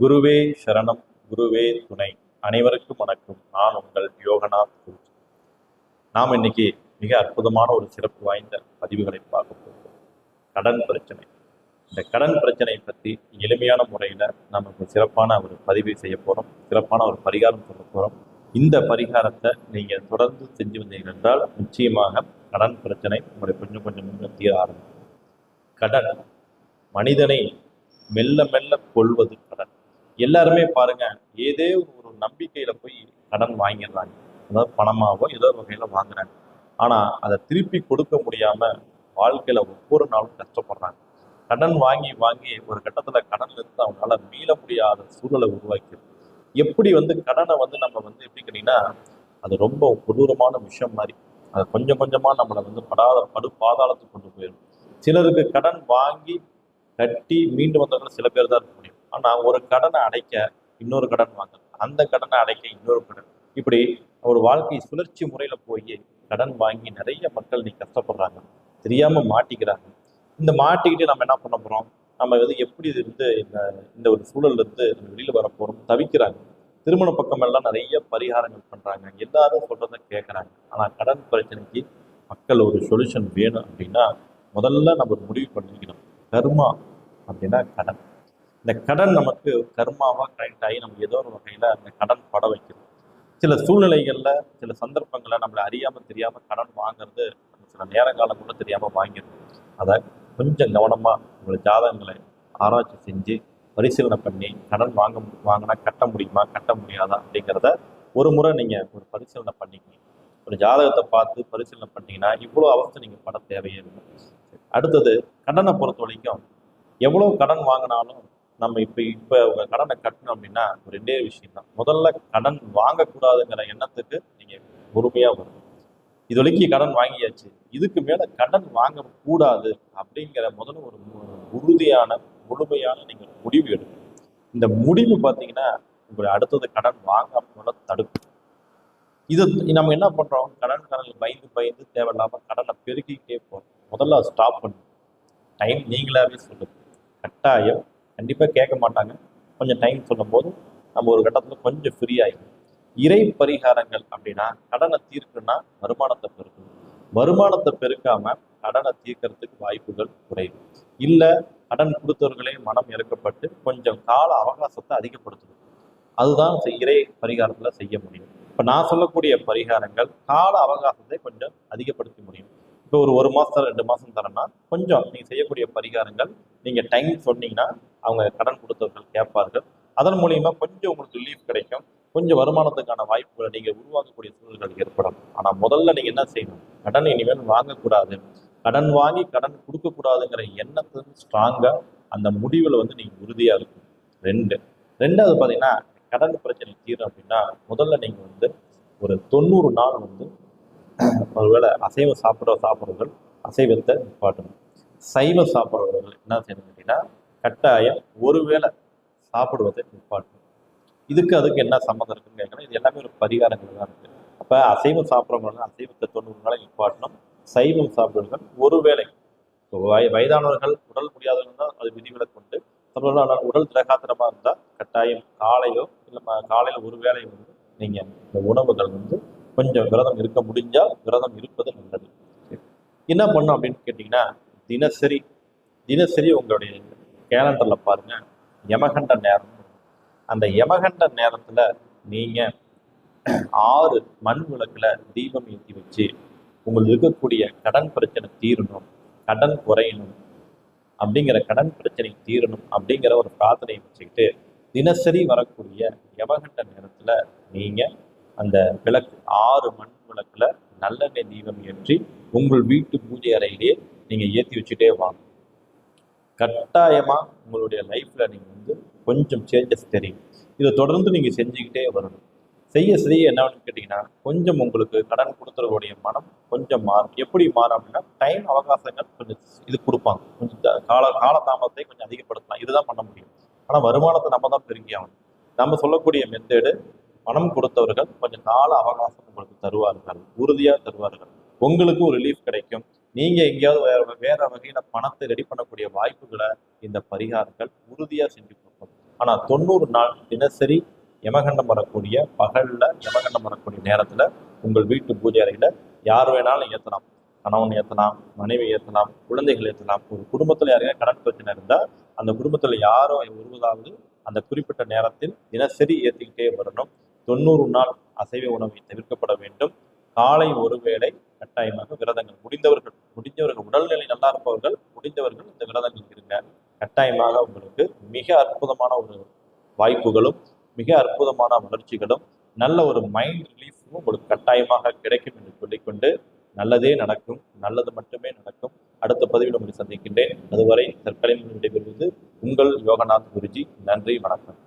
குருவே சரணம் குருவே துணை. அனைவருக்கும் வணக்கம். நான் உங்கள் யோகநாத் குரு நாம் இன்னைக்கு மிக அற்புதமான ஒரு சிறப்பு வாய்ந்த பதிவுகளை பார்க்க போகிறோம். கடன் பிரச்சனை. இந்த கடன் பிரச்சனை பற்றி எளிமையான முறையில் நமக்கு சிறப்பான ஒரு பதிவு செய்ய போகிறோம் சிறப்பான ஒரு பரிகாரம் சொல்ல போகிறோம் இந்த பரிகாரத்தை நீங்கள் தொடர்ந்து செஞ்சு வந்தீர்கள் என்றால் நிச்சயமாக கடன் பிரச்சனை உங்களை கொஞ்சம் கொஞ்சம் தீர ஆரம்பிக்கும். கடன். மனிதனை மெல்ல மெல்ல கொள்வது கடன். எல்லாருமே பாருங்க ஏதே ஒரு நம்பிக்கையில போய் கடன் வாங்கிடுறாங்க. அதாவது பணமாவோ ஏதோ வகையில வாங்குறாங்க. ஆனா அதை திருப்பி கொடுக்க முடியாம வாழ்க்கையில ஒவ்வொரு நாளும் கஷ்டப்படுறாங்க. கடன் வாங்கி வாங்கி ஒரு கட்டத்துல கடன்ல இருந்து அவங்களால மீள முடியாத சூழலை உருவாக்கிடும் எப்படி வந்து கடனை வந்து நம்ம வந்து எப்படி கேட்டீங்கன்னா அது ரொம்ப கொடூரமான விஷயம் மாதிரி. அது கொஞ்சம் கொஞ்சமா நம்மளை வந்து படாத படு பாதாளத்துக்கு கொண்டு போயிடும். சிலருக்கு கடன் வாங்கி கட்டி மீண்டு வந்தவங்க சில பேர் தான் இருக்க முடியும். ஆனா ஒரு கடனை அடைக்க இன்னொரு கடன் வாங்கணும் அந்த கடனை அடைக்க இன்னொரு கடன். இப்படி ஒரு வாழ்க்கை சுழற்சி முறையில போய் கடன் வாங்கி நிறைய மக்கள் நீ கஷ்டப்படுறாங்க. தெரியாம மாட்டிக்கிறாங்க. இந்த மாட்டிக்கிட்டு நம்ம என்ன பண்ண போறோம்? நம்ம வந்து எப்படி இது இருந்து இந்த இந்த ஒரு சூழல்ல இருந்து நம்ம வெளியில வர போறோம் தவிக்கிறாங்க. திருமண பக்கம் எல்லாம் நிறைய பரிகாரங்கள் பண்றாங்க. எல்லாரும் சொல்கிறத கேட்கறாங்க ஆனா கடன் பிரச்சனைக்கு மக்கள் ஒரு சொல்யூஷன் வேணும் அப்படின்னா முதல்ல நம்ம முடிவு பண்ணிக்கணும். கர்மா அப்படின்னா கடன். இந்த கடன் நமக்கு கர்மாவாக கனெக்ட் ஆகி நம்ம ஏதோ ஒரு வகையில் அந்த கடன் பட வைக்கிறது சில சூழ்நிலைகளில் சில சந்தர்ப்பங்களை நம்மளை அறியாமல் தெரியாமல் கடன் வாங்குறது நம்ம சில நேரங்காலம் கூட தெரியாமல் வாங்கிடும் அதை கொஞ்சம் கவனமாக உங்களை ஜாதகங்களை ஆராய்ச்சி செஞ்சு பரிசீலனை பண்ணி கடன் வாங்க வாங்கினா கட்ட முடியுமா கட்ட முடியாதா அப்படிங்கிறத ஒரு முறை நீங்கள் ஒரு பரிசீலனை பண்ணிக்கணும் ஒரு ஜாதகத்தை பார்த்து பரிசீலனை பண்ணீங்கன்னா இவ்வளோ அவஸ்தை நீங்கள் பட தேவையே இல்லை. அடுத்தது கடனை பொறுத்த வரைக்கும் எவ்வளோ கடன் வாங்கினாலும் நம்ம இப்போ இப்போ உங்கள் கடனை கட்டணும் அப்படின்னா ரெண்டே விஷயம் தான் முதல்ல கடன் வாங்கக்கூடாதுங்கிற எண்ணத்துக்கு நீங்கள் பொறுமையாக வரும் இது வரைக்கும் கடன் வாங்கியாச்சு. இதுக்கு மேலே கடன் வாங்க கூடாது அப்படிங்கிற முதல்ல ஒரு உறுதியான முழுமையான நீங்கள் முடிவு எடுக்கணும். இந்த முடிவு பார்த்தீங்கன்னா உங்களை அடுத்தது கடன் வாங்காம தடுக்கும். இது நம்ம என்ன பண்ணுறோம் கடன் கடன் பயந்து பயந்து தேவையில்லாமல் கடனை பெருக்கிக்கிட்டே போகிறோம் முதல்ல ஸ்டாப் பண்ணும் டைம் நீங்களாவே சொல்லுங்கள் கட்டாயம் கண்டிப்பாக கேட்க மாட்டாங்க. கொஞ்சம் டைம் சொல்லும்போது நம்ம ஒரு கட்டத்தில் கொஞ்சம் ஃப்ரீ இறை பரிகாரங்கள் அப்படின்னா கடனை தீர்க்குன்னா வருமானத்தை பெருக்கணும். வருமானத்தை பெருக்காம கடனை தீர்க்கறதுக்கு வாய்ப்புகள் குறைவு. இல்லை கடன் கொடுத்தவர்களே மனம் இறக்கப்பட்டு கொஞ்சம் கால அவகாசத்தை அதிகப்படுத்தணும். அதுதான் இறை பரிகாரத்தில் செய்ய முடியும். இப்போ நான் சொல்லக்கூடிய பரிகாரங்கள் கால அவகாசத்தை கொஞ்சம் அதிகப்படுத்த முடியும். இப்போ ஒரு ஒரு மாதம் ரெண்டு மாதம் தரேன்னா கொஞ்சம் நீங்கள் செய்யக்கூடிய பரிகாரங்கள் நீங்கள் டைம் சொன்னீங்கன்னா அவங்க கடன் கொடுத்தவர்கள் கேட்பார்கள். அதன் மூலியமா கொஞ்சம் உங்களுக்கு ரிலீஃப் கிடைக்கும். கொஞ்சம் வருமானத்துக்கான வாய்ப்புகளை நீங்க உருவாக்கக்கூடிய சூழல்கள் ஏற்படும். ஆனா முதல்ல நீங்க என்ன செய்யணும்? கடன் இனிமேல் வாங்கக்கூடாது. கடன் வாங்கி கடன் கொடுக்க கூடாதுங்கிற எண்ணத்தை ஸ்ட்ராங்கா அந்த முடிவுல வந்து நீங்க உறுதியா இருக்கும் ரெண்டு. ரெண்டாவது பாத்தீங்கன்னா கடன் பிரச்சனை தீரும் அப்படின்னா முதல்ல நீங்க வந்து ஒரு தொண்ணூறு நாள் வந்து ஒருவேளை அசைவம் சாப்பிட்ற சாப்பிட்றவர்கள் அசைவத்தை நிப்பாட்டணும். சைவம் சாப்பிட்றவர்கள் என்ன செய்யணும் அப்படின்னா கட்டாயம் ஒருவேளை சாப்பிடுவதை நிப்பாட்டணும் இதுக்கு அதுக்கு என்ன சம்மந்தம் இருக்குன்னு கேட்கணும் இது எல்லாமே ஒரு பரிகாரங்கள் தான் இருக்குது அப்போ அசைவம் சாப்பிட்றவங்க அசைவத்தை தொண்ணூறு நாளை நிப்பாட்டணும். சைவம் சாப்பிடுவர்கள் ஒருவேளை வய வயதானவர்கள் உடல் முடியாதவர்கள் தான் அது விதிவிலக்கு உண்டு. சிலர்கள் ஆனால் உடல் திரகாத்திரமாக இருந்தால் கட்டாயம் காலையோ இல்லை ம- ஒரு வேளை வந்து நீங்கள் இந்த உணவுகள் வந்து கொஞ்சம் விரதம் இருக்க முடிஞ்சால் விரதம் இருப்பது நல்லது. என்ன பண்ணும் அப்படின்னு கேட்டிங்கன்னா தினசரி தினசரி உங்களுடைய கேலண்டர்ல பாருங்க. யமகண்ட நேரம். அந்த யமகண்ட நேரத்துல நீங்க ஆறு மண் விளக்குல தீபம் ஏற்றி வச்சு உங்களுக்கு இருக்கக்கூடிய கடன் பிரச்சனை தீரணும் கடன் குறையணும் அப்படிங்கிற கடன் பிரச்சனை தீரணும் அப்படிங்கிற ஒரு பிரார்த்தனையை வச்சுக்கிட்டு தினசரி வரக்கூடிய யமகண்ட நேரத்துல நீங்க அந்த விளக்கு ஆறு மண் விளக்குல நல்லெண்ணெய் தீபம் ஏற்றி உங்கள் வீட்டு பூஜை அறையிலேயே நீங்கள் ஏற்றி வச்சுட்டே வாங்க. கட்டாயமா உங்களுடைய லைஃப்ல நீங்க வந்து கொஞ்சம் சேஞ்சஸ் தெரியும். இதை தொடர்ந்து நீங்க செஞ்சுக்கிட்டே வரணும். செய்ய செய்ய என்னன்னு கேட்டீங்கன்னா கொஞ்சம் உங்களுக்கு கடன் கொடுத்தவர்களுடைய மனம் கொஞ்சம் மாறும். எப்படி மாறும் அப்படின்னா டைம் அவகாசங்கள் கொஞ்சம் இது கொடுப்பாங்க. கொஞ்சம் கால காலதாமதத்தை கொஞ்சம் அதிகப்படுத்தலாம். இதுதான் பண்ண முடியும். ஆனா வருமானத்தை நம்ம தான் பெருங்கி ஆகணும். நம்ம சொல்லக்கூடிய மெத்தேடு பணம் கொடுத்தவர்கள் கொஞ்சம் கால அவகாசம் உங்களுக்கு தருவார்கள். உறுதியாக தருவார்கள். உங்களுக்கு ஒரு ரிலீஃப் கிடைக்கும். நீங்க எங்கேயாவது வேற வேற வகையில பணத்தை ரெடி பண்ணக்கூடிய வாய்ப்புகளை இந்த பரிகாரங்கள் உறுதியா செஞ்சு கொடுக்கும். ஆனால் தொண்ணூறு நாள் தினசரி யமகண்டம் வரக்கூடிய பகலில் யமகண்டம் வரக்கூடிய நேரத்தில் உங்கள் வீட்டு பூஜை அறையில் யார் வேணாலும் ஏற்றலாம் கணவன் ஏற்றலாம் மனைவி ஏற்றலாம் குழந்தைகள் ஏற்றலாம் ஒரு குடும்பத்தில் யாரையா கடன் பிரச்சனை இருந்தால் அந்த குடும்பத்தில் யாரோ ஒருவதாவது அந்த குறிப்பிட்ட நேரத்தில் தினசரி ஏற்றிக்கிட்டே வரணும். தொண்ணூறு நாள் அசைவ உணவை தவிர்க்கப்பட வேண்டும். காலை ஒரு வேளை கட்டாயமாக விரதங்கள். முடிந்தவர்கள் முடிந்தவர்கள் உடல்நிலை நல்லா இருப்பவர்கள் முடிந்தவர்கள் இந்த விரதங்கள் இருங்க. கட்டாயமாக உங்களுக்கு மிக அற்புதமான ஒரு வாய்ப்புகளும் மிக அற்புதமான வளர்ச்சிகளும் நல்ல ஒரு மைண்ட் ரிலீஃபும் உங்களுக்கு கட்டாயமாக கிடைக்கும் என்று சொல்லிக்கொண்டு நல்லதே நடக்கும் நல்லது மட்டுமே நடக்கும். அடுத்த பதிவில் உங்களை சந்திக்கின்றேன். அதுவரை தற்கொலை விடைபெறுவது உங்கள் யோகநாத் குருஜி. நன்றி வணக்கம்.